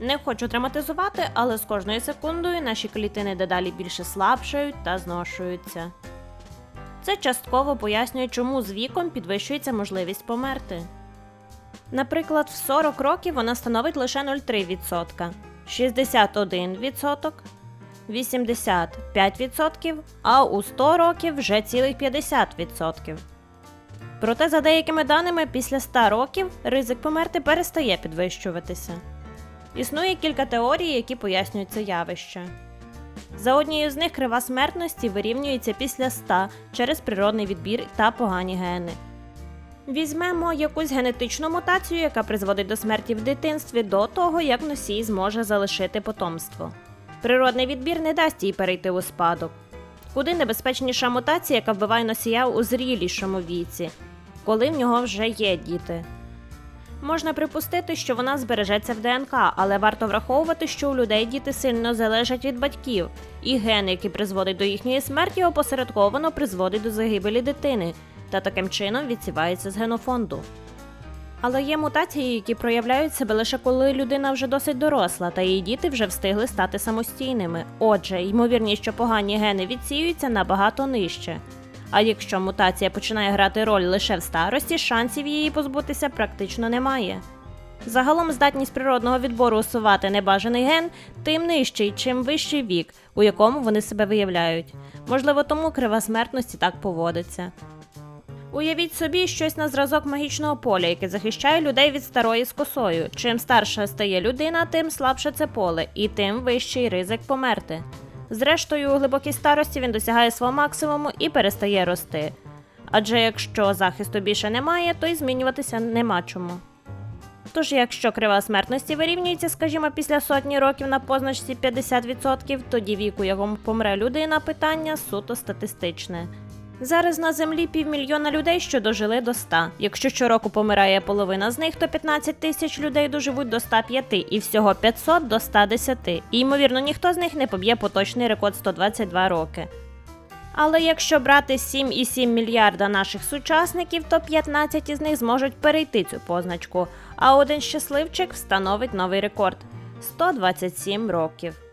Не хочу драматизувати, але з кожною секундою наші клітини дедалі більше слабшають та зношуються. Це частково пояснює, чому з віком підвищується можливість померти. Наприклад, в 40 років вона становить лише 0,3%, 61%, 85%, а у 100 років вже цілих 50%. Проте, за деякими даними, після 100 років ризик померти перестає підвищуватися. Існує кілька теорій, які пояснюють це явище. За однією з них крива смертності вирівнюється після 100 через природний відбір та погані гени. Візьмемо якусь генетичну мутацію, яка призводить до смерті в дитинстві до того, як носій зможе залишити потомство. Природний відбір не дасть їй перейти у спадок. Куди небезпечніша мутація, яка вбиває носія у зрілішому віці, коли в нього вже є діти. Можна припустити, що вона збережеться в ДНК, але варто враховувати, що у людей діти сильно залежать від батьків, і ген, який призводить до їхньої смерті, опосередковано призводить до загибелі дитини та таким чином відсівається з генофонду. Але є мутації, які проявляють себе лише коли людина вже досить доросла, та її діти вже встигли стати самостійними. Отже, ймовірність, що погані гени відсіюються набагато нижче. А якщо мутація починає грати роль лише в старості, шансів її позбутися практично немає. Загалом здатність природного відбору усувати небажаний ген тим нижчий, чим вищий вік, у якому вони себе виявляють. Можливо, тому крива смертності так поводиться. Уявіть собі щось на зразок магічного поля, яке захищає людей від старої з косою. Чим старша стає людина, тим слабше це поле, і тим вищий ризик померти. Зрештою, у глибокій старості він досягає свого максимуму і перестає рости. Адже якщо захисту більше немає, то й змінюватися нема чому. Тож, якщо крива смертності вирівнюється, скажімо, після сотні років на позначці 50%, тоді віку, якому помре людина, питання суто статистичне. Зараз на землі півмільйона людей, що дожили до 100. Якщо щороку помирає половина з них, то 15 тисяч людей доживуть до 105 і всього 500 до 110. І ймовірно, ніхто з них не поб'є поточний рекорд 122 роки. Але якщо брати 7,7 мільярда наших сучасників, то 15 із них зможуть перейти цю позначку, а один щасливчик встановить новий рекорд 127 років.